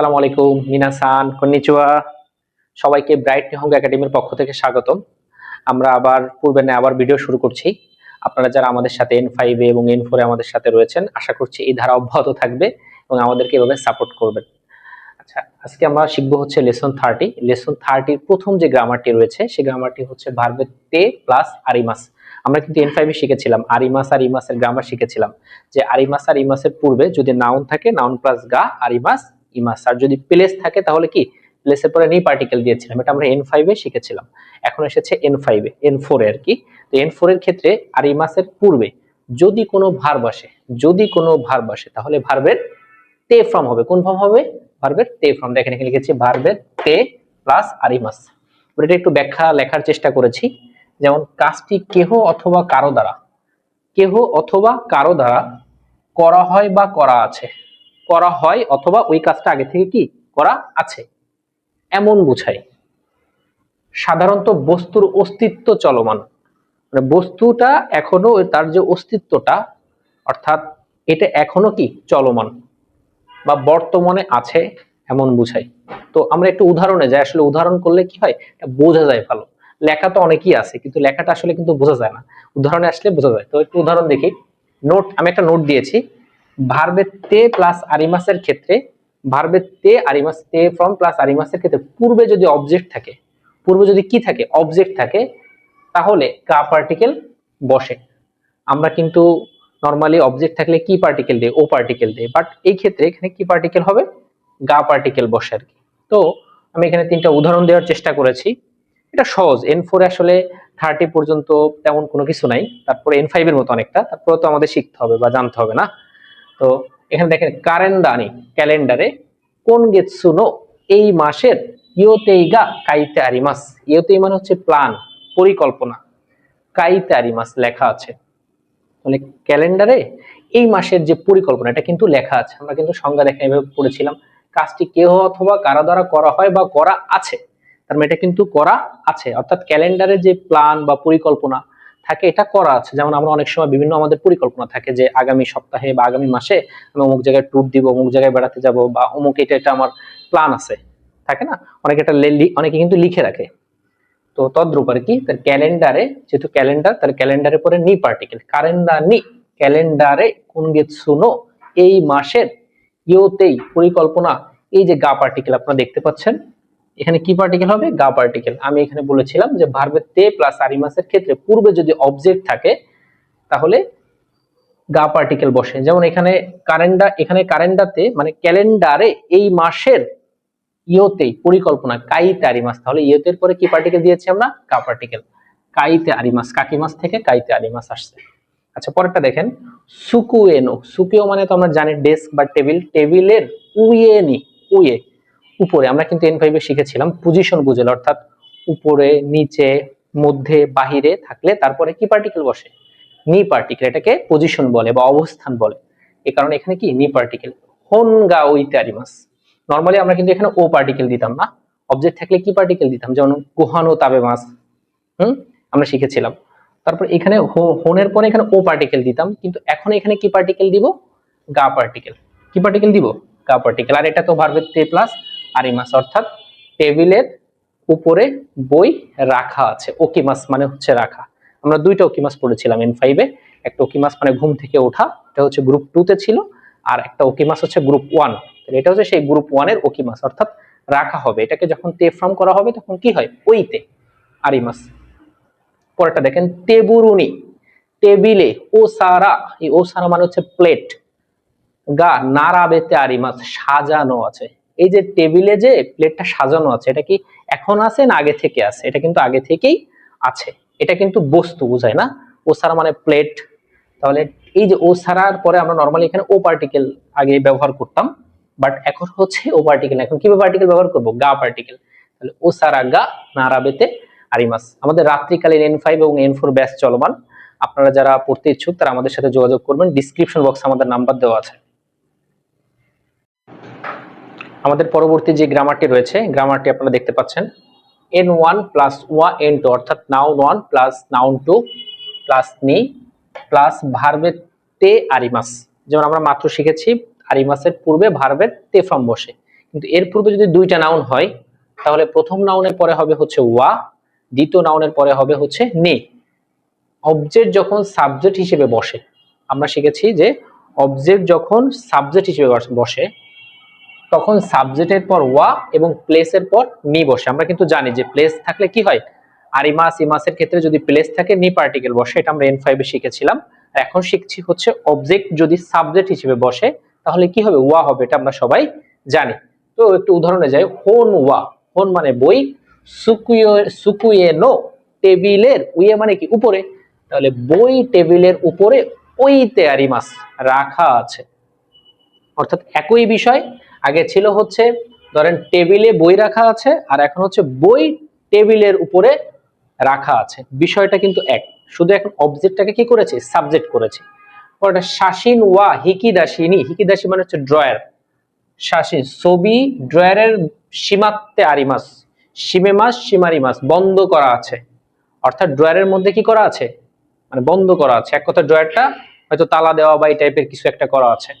আসসালামু আলাইকুম মিনাসান কন্নিচুয়া সবাইকে ব্রাইট নিহঙ্গ একাডেমির পক্ষ থেকে স্বাগতম। আমরা আবার পূর্বে না, আবার ভিডিও শুরু করছি। আপনারা যারা আমাদের সাথে এন ফাইভে এবং এন ফোরে আমাদের সাথে রয়েছেন, আশা করছি এই ধারা অব্যাহত থাকবে এবং আমাদেরকে এভাবে সাপোর্ট করবেন। আচ্ছা আজকে আমরা শিখব হচ্ছে লেসন থার্টি লেসন থার্টির প্রথম যে গ্রামারটি রয়েছে, সেই গ্রামারটি হচ্ছে ভার্বের তে প্লাস আরিমাস আমরা কিন্তু এন ফাইভে শিখেছিলাম আরিমাস আর ইমাসের গ্রামার শিখেছিলাম। যে আরিমাস আর ইমাসের পূর্বে যদি নাউন থাকে নাউন প্লাস গা আরিমাস ইমাস আর যদি প্লেস থাকে, তাহলে কি? প্লেসের পরে নি পার্টিকেল দিয়েছিলাম। এটা আমরা এন ফাইভে শিখেছিলাম। এখন এসেছে এন ফাইভে এন ফোরে আর কি। তো এন ফোর এর ক্ষেত্রে আরিমাসের পূর্বে যদি কোনো ভার্ব আসে, যদি কোনো ভার্ব আসে, তাহলে ভার্বের তে ফর্ম হবে। কোন ফর্ম হবে? ভার্বের তে ফর্ম দেখেন, এখানে লিখেছি ভার্বের তে প্লাস আরিমাস এটা একটু ব্যাখ্যা লেখার চেষ্টা করেছি। যেমন, কাজটি কেহ অথবা কারও দ্বারা। কেহ অথবা কারও দ্বারা করা হয় বা করা আছে। করা হয় অথবা ওই কাজটা আগে থেকে কি করা আছে? এমন বুঝায় সাধারণত বস্তুর অস্তিত্ব চলমান। মানে বস্তুটা এখনও তার যে অস্তিত্বটা, অর্থাৎ এটা এখনও কি চলমান বা বর্তমানে আছে এমন বুঝাই। তো আমরা একটু উদাহরণে যাই। আসলে উদাহরণ করলে কি হয়? এটা বোঝা যায় ভালো। লেখা তো অনেকই আছে, কিন্তু লেখাটা আসলে কিন্তু বোঝা যায় না। উদাহরণে আসলে বোঝা যায়। তো একটু উদাহরণ দেখি। নোট, আমি একটা নোট দিয়েছি। ভার্বের তে প্লাস আরিমাসের ক্ষেত্রে ভার্বের তে আরিমাস তে ফ্রম প্লাস আরিমাসের ক্ষেত্রে পূর্বে যদি অবজেক্ট থাকে, পূর্বে যদি কি থাকে অবজেক্ট থাকে, তাহলে কা পার্টিকেল বসে। আমরা কিন্তু নর্মালি অবজেক্ট থাকলে কি পার্টিকেল দেয়? ও পার্টিকেল দেয়। বাট এই ক্ষেত্রে এখানে কি পার্টিকেল হবে? গা পার্টিকেল বসে আর কি। তো আমি এখানে তিনটা উদাহরণ দেওয়ার চেষ্টা করেছি। এটা সহজ। এন ফোরে আসলে থার্টি পর্যন্ত তেমন কোনো কিছু নাই। তারপরে এন ফাইভ এর মতো অনেকটা। তারপরে তো আমাদের শিখতে হবে বা জানতে হবে না। তো এখানে দেখেন কারেন্দানি, ক্যালেন্ডারে কোন গেতসুনো এই মাসের ইয়োতেইগা কাইতে আরিমাস ইয়োতেই মানে হচ্ছে প্ল্যান পরিকল্পনা। কাইতে আরিমাস লেখা আছে। তাহলে ক্যালেন্ডারে এই মাসের যে পরিকল্পনা, এটা কিন্তু লেখা আছে। আমরা কিন্তু সংজ্ঞা দেখে এভাবে পড়েছিলাম। কাজটি কেহ অথবা কারা দ্বারা করা হয় বা করা আছে। তার মানে এটা কিন্তু করা আছে। অর্থাৎ ক্যালেন্ডারে যে প্ল্যান বা পরিকল্পনা থাকে, এটা করা আছে। যেমন আমরা অনেক সময় বিভিন্ন আমাদের পরিকল্পনা থাকে যে আগামী সপ্তাহে বা আগামী মাসে আমি অমুক জায়গায় ট্যুর দিব, অমুক জায়গায় বেড়াতে যাব বা অমুক এটা এটা আমার প্ল্যান আছে। থাকে না? অনেকে এটা অনেকে কিন্তু লিখে রাখে। তো তদ্রূপ আর কি? তার ক্যালেন্ডারে, যেহেতু ক্যালেন্ডার, তার ক্যালেন্ডারে পরে নি পার্টিকেল কারেন্ডার নি, ক্যালেন্ডারে কোন শুনো এই মাসের ইয়োতেই পরিকল্পনা, এই যে গা পার্টিকেল আপনারা দেখতে পাচ্ছেন এখানে কি পার্টিকেল হবে? গা পার্টিকেল আমি এখানে বলেছিলাম যে ভার্বের তে প্লাস আরিমাসের ক্ষেত্রে পূর্বে যদি অবজেক্ট থাকে, তাহলে গা পার্টিকেল বসে। যেমন এখানে কারেন্ডা এখানে কারেন্ডাতে মানে ক্যালেন্ডারে এই মাসের ইয়োতেই পরিকল্পনা, কাইতে আরিমাস তাহলে ইয়োতের পরে কি পার্টিকেল দিয়েছি আমরা? গা পার্টিকেল কাইতে আরিমাস কাকি মাস থেকে? কাইতে আরিমাস আসছে। আচ্ছা পরেরটা দেখেন। সুকুয়েনো। সুকুয়ো মানে তো আমরা জানি ডেস্ক বা টেবিল টেবিলের উয়েনি উইয়ে। উপরে, আমরা কিন্তু এন ফাইভে শিখেছিলাম পজিশন বুঝেল অর্থাৎ উপরে, নিচে, মধ্যে, বাহিরে থাকলে তারপরে কি পার্টিকেল বসে? নি পার্টিকেল এটাকে পজিশন বলে বা অবস্থান বলে। এই কারণে এখানে কি? নি পার্টিকেল হনগা ওইতে আরিমাস নর্মালি আমরা কিন্তু এখানে ও পার্টিকেল দিতাম না। অবজেক্ট থাকলে কি পার্টিকেল দিতাম? যেমন গুহানো তাবে মাস হুম? আমরা শিখেছিলাম। তারপর এখানে হোনের পরে এখানে ও পার্টিকেল দিতাম। কিন্তু এখন এখানে কি পার্টিকেল দিব? গা পার্টিকেল কি পার্টিকেল দিব? গা পার্টিকেল আর এটা তো ভার্বের তে প্লাস আরিমাস, অর্থাৎ টেবিলের উপরে বই রাখা আছে। ওকিমাস মানে হচ্ছে রাখা। আমরা দুইটা ওকিমাস পড়েছিলাম এন ফাইভে একটা ওকিমাস মানে ঘুম থেকে ওঠা, এটা হচ্ছে গ্রুপ টু তে ছিল। আর একটা ওকিমাস হচ্ছে গ্রুপ ওয়ান। এটা হচ্ছে সেই গ্রুপ ওয়ানের ওকিমাস, অর্থাৎ রাখা হবে। এটাকে যখন তে ফর্ম করা হবে, তখন কি হয়? ওইতে, আরিমাস। পরেরটা দেখেন, টেবুরুনি। টেবিলে ও সারা এই ও সারা মানে হচ্ছে প্লেট। গা নারাবেতে আরিমাস, সাজানো আছে। এই যে টেবিলে যে প্লেটটা সাজানো আছে, এটা কি এখন আছে না আগে থেকে আছে? এটা কিন্তু আগে থেকেই আছে। এটা কিন্তু বস্তু, বোঝায় না? ও সারা মানে প্লেট। তাহলে এই যে ও সারার পরে আমরা নর্মালি এখানে ও পার্টিকেল আগে ব্যবহার করতাম বাট এখন হচ্ছে ও পার্টিকেল এখন কীভাবে পার্টিকেল ব্যবহার করব? গা পার্টিকেল তাহলে ও সারা গা নারাবেতে আরিমাস। আমাদের রাত্রিকালীন এন ফাইভ এবং এন ফোর ব্যাচ চলমান। আপনারা যারা পড়তে ইচ্ছুক তারা আমাদের সাথে যোগাযোগ করবেন। ডিসক্রিপশন বক্সে আমাদের নাম্বার দেওয়া আছে। আমাদের পরবর্তী যে গ্রামারটি রয়েছে গ্রামারটি আপনারা দেখতে পাচ্ছেন। এন ওয়ান প্লাস ওয়া এন টু অর্থাৎ noun one plus noun two plus নি প্লাস ভার্বের তে আরিমাস যেমন আমরা মাত্র শিখেছি আরিমাসের পূর্বে ভার্বের তে ফর্ম বসে। কিন্তু এর পূর্বে যদি দুইটা নাউন হয়, তাহলে প্রথম নাউনের পরে হবে হচ্ছে ওয়া, দ্বিতীয় নাউনের পরে হবে হচ্ছে নে অবজেক্ট যখন সাবজেক্ট হিসেবে বসে, আমরা শিখেছি যে অবজেক্ট যখন সাবজেক্ট হিসেবে বসে তখন সাবজেক্টের পর ওয়া এবং প্লেসের পর নি বসে। আমরা কিন্তু জানি যে প্লেস থাকলে কি হয়? আর ইমাস ইমাসের ক্ষেত্রে যদি প্লেস থাকে, নি পার্টিকেল বসে। এটা আমরা এন ফাইভে শিখেছিলাম। এখন শিখছি হচ্ছে অবজেক্ট যদি সাবজেক্ট হিসেবে বসে, তাহলে কি হবে? ওয়া হবে, এটা আমরা সবাই জানি। তো একটু উদাহরণে যাই। হোন ওয়া। হোন মানে বই। সুকুয়ে নো, টেবিলের উইয়ে মানে কি? উপরে। তাহলে বই টেবিলের উপরে ওই ওইতে আরিমাস রাখা আছে। অর্থাৎ একই বিষয় আগে ছিল হচ্ছে, ধরেন টেবিলে বই রাখা আছে, আর এখন হচ্ছে বই টেবিলের উপরে রাখা আছে। বিষয়টা কিন্তু এক। শুধু এখন অবজেক্টটাকে কি করেছে? সাবজেক্ট করেছে। পরটা শাসিন ওয়া হিকিদাসিনী। হিকিদাসী মানে হচ্ছে ড্রয়ার শাসিন, ছবি ড্রয়ারের সীমাত্তে আরিমাস। সীমে মাস সীমারি মাস বন্ধ করা আছে। অর্থাৎ ড্রয়ারের মধ্যে কি করা আছে? মানে বন্ধ করা আছে। এক কথা ড্রয়ারটা হয়তো তালা দেওয়া বা এই টাইপের কিছু একটা করা আছে।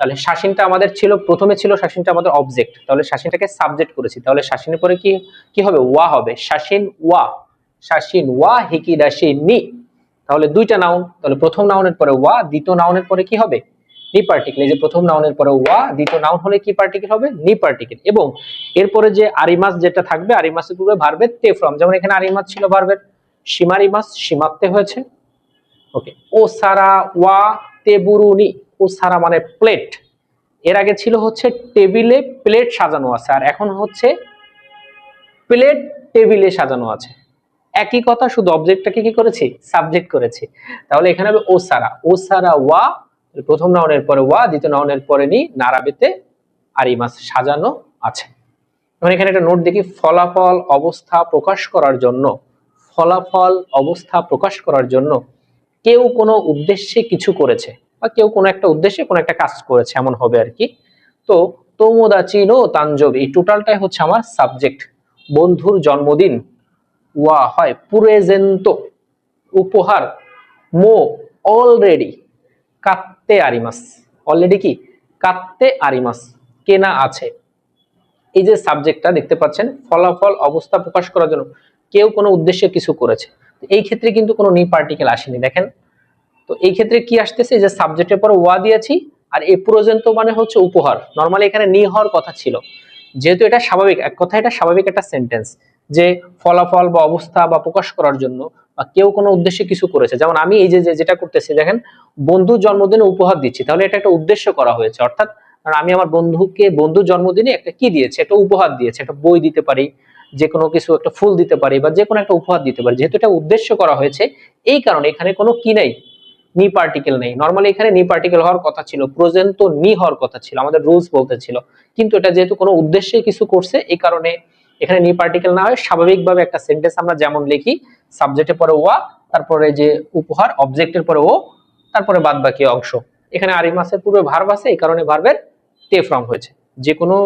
তাহলে শাসিনটা আমাদের ছিল, প্রথমে ছিল শাসিনটা আমাদের অবজেক্ট তাহলে শাসিনটাকে সাবজেক্ট করেছি। তাহলে শাসিনের পরে কি কি হবে? ওয়া হবে। শাসিন ওয়া। শাসিন ওয়া হিকিদাসি নি। তাহলে দুইটা নাউন তাহলে প্রথম নাউনের পরে ওয়া, দ্বিতীয় নাউনের পরে কি হবে? নি পার্টিকেল এই যে প্রথম নাউনের পরে ওয়া, দ্বিতীয় নাউন হলে কি পার্টিকেল হবে? নি পার্টিকেল এবং এরপরে যে আরিমাস যেটা থাকবে, আরিমাসের পূর্বে ভার্বে তে ফ্রম যেমন এখানে আরিমাস ছিল ভার্বের। সীমারিমাস সীমাত্তে হয়েছে। ওকে। ও সারা ওয়া তেবুরুনি ও সারা মানে প্লেট এর আগে ছিল হচ্ছে টেবিলে প্লেট সাজানো আছে, আর এখন হচ্ছে প্লেট টেবিলে সাজানো আছে। একই কথা, শুধু অবজেক্টটাকে কি করেছি? সাবজেক্ট করেছি। তাহলে এখানে হবে ও সারা। ও সারা ওয়া প্রথম নাউনের পরে ওয়া, দ্বিতীয় নাউনের পরে নি, নারাবেতে আর আরিমাস সাজানো আছে। এখন এখানে একটা নোট দেখি, ফলাফল অবস্থা প্রকাশ করার জন্য। ফলাফল অবস্থা প্রকাশ করার জন্য কেউ কোনো উদ্দেশ্যে কিছু করেছে। বা কেউ কোনো একটা উদ্দেশ্যে কোনো একটা কাজ করেছে, এমন হবে আর কি। তো তোমোদাচিনো তাঞ্জব, এই টোটালটাই হচ্ছে আমার সাবজেক্ট। বন্ধুর জন্মদিন, ওয়া, হয় পুরেজেন্তো, উপহার, মো, অলরেডি, কাত্তে আরিমাস। অলরেডি কি? কাত্তে আরিমাস, কেনা আছে। এই যে সাবজেক্টটা দেখতে পাচ্ছেন, ফলাফল, অবস্থা প্রকাশ করার জন্য কেউ কোনো উদ্দেশ্যে কিছু করেছে। এই ক্ষেত্রে কিন্তু কোনো নি পার্টিকেল আসেনি। দেখেন তো এই ক্ষেত্রে কি আসতেছে? যে সাবজেক্টের পর ওয়া দিয়েছি আর এ পর্যন্ত মানে হচ্ছে উপহার। নর্মালি এখানে নি হওয়ার কথা ছিল। যেহেতু এটা স্বাভাবিক, এক কথা এটা স্বাভাবিক একটা সেন্টেন্স যে ফলাফল বা অবস্থা বা প্রকাশ করার জন্য বা কেউ কোনো উদ্দেশ্যে কিছু করেছে। যেমন আমি এই যে যেটা করতেছি, দেখেন, বন্ধুর জন্মদিনে উপহার দিচ্ছি। তাহলে এটা একটা উদ্দেশ্য করা হয়েছে। অর্থাৎ আমি আমার বন্ধুকে, বন্ধুর জন্মদিনে একটা কি দিয়েছে? একটা উপহার দিয়েছে। একটা বই দিতে পারি, যে কোনো কিছু, একটা ফুল দিতে পারি বা যে কোনো একটা উপহার দিতে পারি। যেহেতু এটা উদ্দেশ্য করা হয়েছে, এই কারণে এখানে কোনো কি নেই। নি পার্টিকেল নেই। নর্মালি এখানে নি পার্টিকেল হওয়ার কথা ছিল প্রজেন্ট নি হওয়ার কথা ছিল, আমাদের রুলস বলতে ছিল। কিন্তু এটা যেহেতু কোনো উদ্দেশ্যে কিছু করছে, এই কারণে এখানে নি পার্টিকেল না হয়, স্বাভাবিকভাবে একটা সেন্টেন্স আমরা যেমন লিখি সাবজেক্টের পরে ওয়া তারপরে যে উপহার অবজেক্টের পরে ও, তারপরে বাদ বাকি অংশ। এখানে আরিমাসের পূর্বে ভার্ব আছে, এই কারণে ভার্বের তে ফর্ম হয়েছে। যে কোনো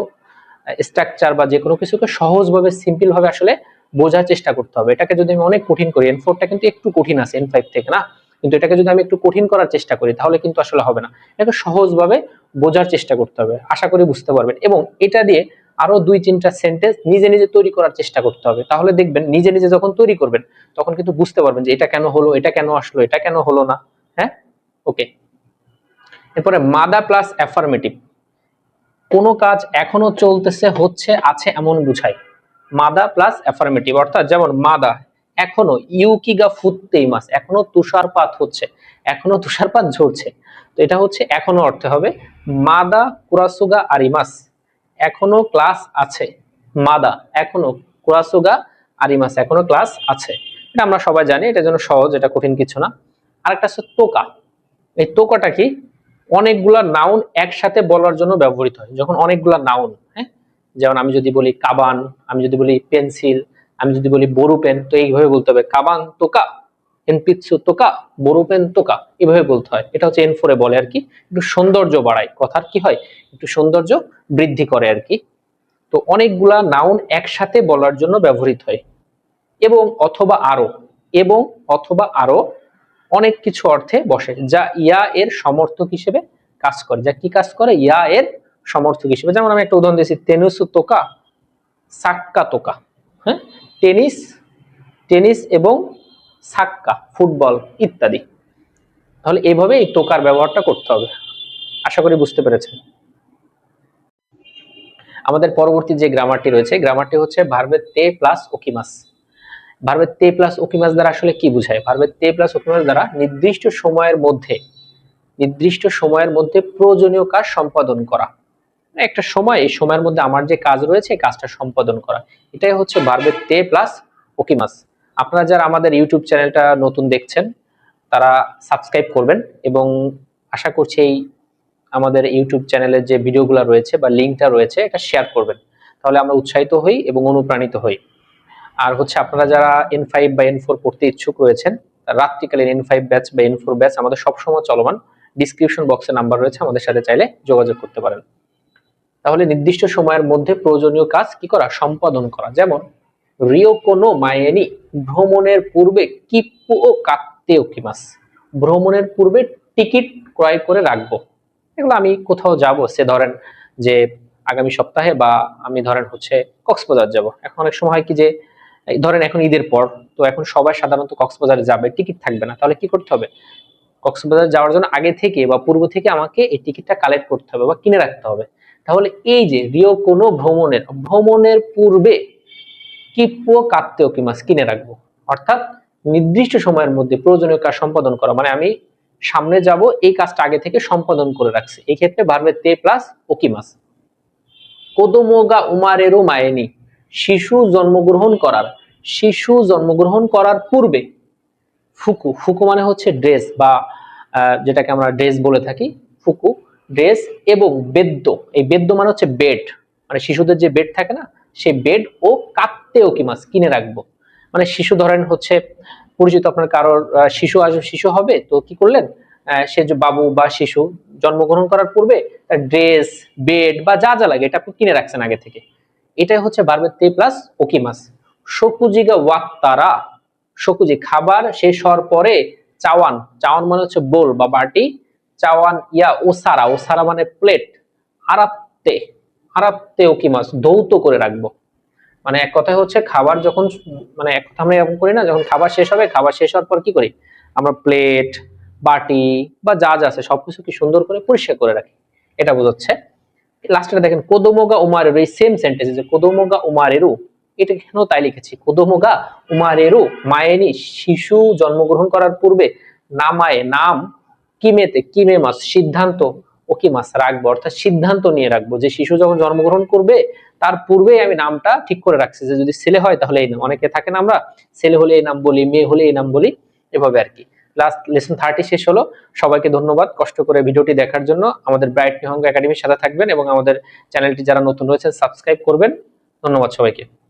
স্ট্রাকচার বা যে কোনো কিছুকে সহজভাবে সিম্পল ভাবে আসলে বোঝার চেষ্টা করতে হবে। এটাকে যদি আমি অনেক কঠিন করি এন ফোরটা কিন্তু একটু কঠিন আছে এন ফাইভ থেকে, না? কিন্তু এটাকে যদি আমি একটু কঠিন করার চেষ্টা করি, তাহলে কিন্তু আসলে হবে না। এটাকে সহজভাবে বোঝার চেষ্টা করতে হবে, আশা করি বুঝতে পারবেন। এবং এটা দিয়ে আরও দুই তিনটা সেন্টেন্স নিজে নিজে তৈরি করার চেষ্টা করতে হবে। তাহলে দেখবেন, নিজে নিজে যখন তৈরি করবেন, তখন কিন্তু বুঝতে পারবেন যে এটা কেন হলো, এটা কেন আসলো, এটা কেন হলো না। হ্যাঁ? ওকে। এরপরে, মাদা প্লাস অ্যাফার্মেটিভ। কোনো কাজ এখনও চলতেছে, হচ্ছে, আছে, এমন বুঝায় মাদা প্লাস অ্যাফার্মেটিভ। অর্থাৎ যেমন মাদা এখনও ইউকিগা ফুটতেই মাস এখনও তুষারপাত হচ্ছে, এখনও তুষারপাত ঝরছে। তো এটা হচ্ছে এখনও অর্থে হবে মাদা কুরাসুগা আরিমাস এখনও ক্লাস আছে। মাদা, এখনও কুরাসুগা আরিমাস এখনও ক্লাস আছে। এটা আমরা সবাই জানি, এটা যেন সহজ, এটা কঠিন কিছু না। আরেকটা হচ্ছে তোকা এই তোকাটা কি? অনেকগুলা নাউন একসাথে বলার জন্য ব্যবহৃত হয়। যখন অনেকগুলা নাউন হ্যাঁ? যেমন আমি যদি বলি কাবান, আমি যদি বলি পেন্সিল আমি যদি বলি বড়ু পেন, তো এইভাবে বলতে হবে কাবান তোকা এনপিৎসু তোকা বড়ু পেন তোকা এভাবে বলতে হয়। এটা হচ্ছে এন ফোরে বলে আর কি। একটু সৌন্দর্য বাড়ায়। কথার কি হয়? একটু সৌন্দর্য বৃদ্ধি করে আর কি। তো অনেকগুলা নাউন একসাথে বলার জন্য ব্যবহৃত হয়। এবং অথবা আরও, এবং অথবা আরও অনেক কিছু অর্থে বসে, যা ইয়া এর সমর্থক হিসেবে কাজ করে। যা কি কাজ করে? ইয়া এর সমর্থক হিসেবে। যেমন আমি একটা উদাহরণ দিয়েছি টেনিস তোকা সাক্কা তোকা হ্যাঁ? টেনিস টেনিস এবং সাক্কা, ফুটবল ইত্যাদি। তাহলে এইভাবে এই টোকার ব্যবহারটা করতে হবে। আশা করি বুঝতে পেরেছেন। আমাদের পরবর্তী যে গ্রামারটি রয়েছে, গ্রামারটি হচ্ছে ভার্বের তে প্লাস ওকিমাস। ভার্বের তে প্লাস ওকিমাস দ্বারা আসলে কি বোঝায়? ভার্বের তে প্লাস ওকিমাস দ্বারা নির্দিষ্ট সময়ের মধ্যে, নির্দিষ্ট সময়ের মধ্যে প্রয়োজনীয় কাজ সম্পাদন করা। একটা সময়, এই সময়ের মধ্যে আমার যে কাজ রয়েছে, এই কাজটা সম্পাদন করা। এটাই হচ্ছে ভার্বের তে প্লাস ওকিমাস আপনারা যারা আমাদের ইউটিউব চ্যানেলটা নতুন দেখছেন, তারা সাবস্ক্রাইব করবেন এবং আশা করছি এই আমাদের ইউটিউব চ্যানেলের যে ভিডিওগুলো রয়েছে বা লিঙ্কটা রয়েছে, এটা শেয়ার করবেন। তাহলে আমরা উৎসাহিত হই এবং অনুপ্রাণিত হই। আর হচ্ছে আপনারা যারা এন ফাইভ বা এন ফোর পড়তে ইচ্ছুক রয়েছেন রাত্রিকালীন এন ফাইভ ব্যাচ বা এন ফোর ব্যাচ আমাদের সবসময় চলমান ডিসক্রিপশন বক্সে নাম্বার রয়েছে, আমাদের সাথে চাইলে যোগাযোগ করতে পারেন। তাহলে নির্দিষ্ট সময়ের মধ্যে প্রয়োজনীয় কাজ কি করা? সম্পাদন করা। যেমন রিও কোনো মায়েনি ভ্রমণের পূর্বে কিপ্পু ও কাত্তে ওকিমাস ভ্রমণের পূর্বে টিকিট ক্রয় করে রাখব। এগুলো আমি কোথাও যাব? সে ধরেন যে, আগামী সপ্তাহে বা আমি ধরেন হচ্ছে কক্সবাজার যাব। এখন অনেক সময় হয় কি যে ধরেন এখন ঈদের পর, তো এখন সবাই সাধারণত কক্সবাজারে যাবে, টিকিট থাকবে না। তাহলে কি করতে হবে? কক্সবাজার যাওয়ার জন্য আগে থেকে বা পূর্ব থেকে আমাকে এই টিকিটটা কালেক্ট করতে হবে বা কিনে রাখতে হবে। তাহলে এই যে রিও কোনো ভ্রমণের ভ্রমণের পূর্বে কিপ্পো কাত্তেও কি মাস কিনে রাখব? অর্থাৎ নির্দিষ্ট সময়ের মধ্যে প্রয়োজনীয় কাজ সম্পাদন করা। মানে আমি সামনে যাব, এই কাজটা আগে থেকে সম্পাদন করে রাখছি। এই ক্ষেত্রে ভার্বে তে প্লাস ওকিমাস কোদোমোগা উমারেরও মায়েনি। শিশু জন্মগ্রহণ করার, শিশু জন্মগ্রহণ করার পূর্বে ফুকু ফুকু মানে হচ্ছে ড্রেস বা যেটাকে আমরা ড্রেস বলে থাকি, ফুকু ড্রেস এবং বেদ্য। এই বেদ্য মানে হচ্ছে বেড। মানে শিশুদের যে বেড থাকে না সেই বেড ও কাত্তে ওকিমাস কিনে রাখব। মানে শিশু ধরেন হচ্ছে, পরিচিত আপনার কারোর শিশু আসবে শিশু হবে, তো কি করলেন? সে যে বাবু বা শিশু জন্মগ্রহণ করার পূর্বে তার ড্রেস, বেড বা যা যা লাগে, এটা আপনি কিনে রাখছেন আগে থেকে। এটাই হচ্ছে বারবের তে প্লাস ওকিমাস শকুজিগা ওয়াত্তারা। শকুজি খাবার শেষ হওয়ার পরে চাওয়ান। চাওয়ান মানে হচ্ছে বোল বা বাটি। চাওয়ান ইয়া ওসারা ওসারা মানে প্লেট আরাত্তে আরাত্তে মাছ? ধৌত করে রাখব। মানে এক কথায় হচ্ছে খাবার যখন মানে এক কথা আমরা এরকম করি না, যখন খাবার শেষ হবে, খাবার শেষ হওয়ার পর কি করি? আমরা প্লেট বাটি বা যা যা আছে, সবকিছু কি সুন্দর করে পরিষ্কার করে রাখি। এটা বোঝাচ্ছে। লাস্টে দেখেন, কোদোমোগা উমারেরু এই সেম সেন্টেন্স যে কোদোমোগা উমারেরু এটা কেন তাই লিখেছি? কোদোমোগা উমারেরু মায়েনি শিশু জন্মগ্রহণ করার পূর্বে নামায়, নাম কিমেতে, কিমে মাস সিদ্ধান্ত ও কি মাস রাখব? অর্থাৎ সিদ্ধান্ত নিয়ে রাখব। যে শিশু যখন জন্মগ্রহণ করবে, তার পূর্বেই আমি নামটা ঠিক করে রাখছি যে যদি ছেলে হয় তাহলে এই নাম। অনেকে থাকে না আমরা, ছেলে হলে এই নাম বলি, মেয়ে হলে এই নাম বলি, এভাবে আর কি। লাস্ট লেসন থার্টি শেষ হলো। সবাইকে ধন্যবাদ কষ্ট করে ভিডিওটি দেখার জন্য। আমাদের ব্রাইট নিহঙ্গ একাডেমির সাথে থাকবেন এবং আমাদের চ্যানেলটি যারা নতুন রয়েছে সাবস্ক্রাইব করবেন। ধন্যবাদ সবাইকে।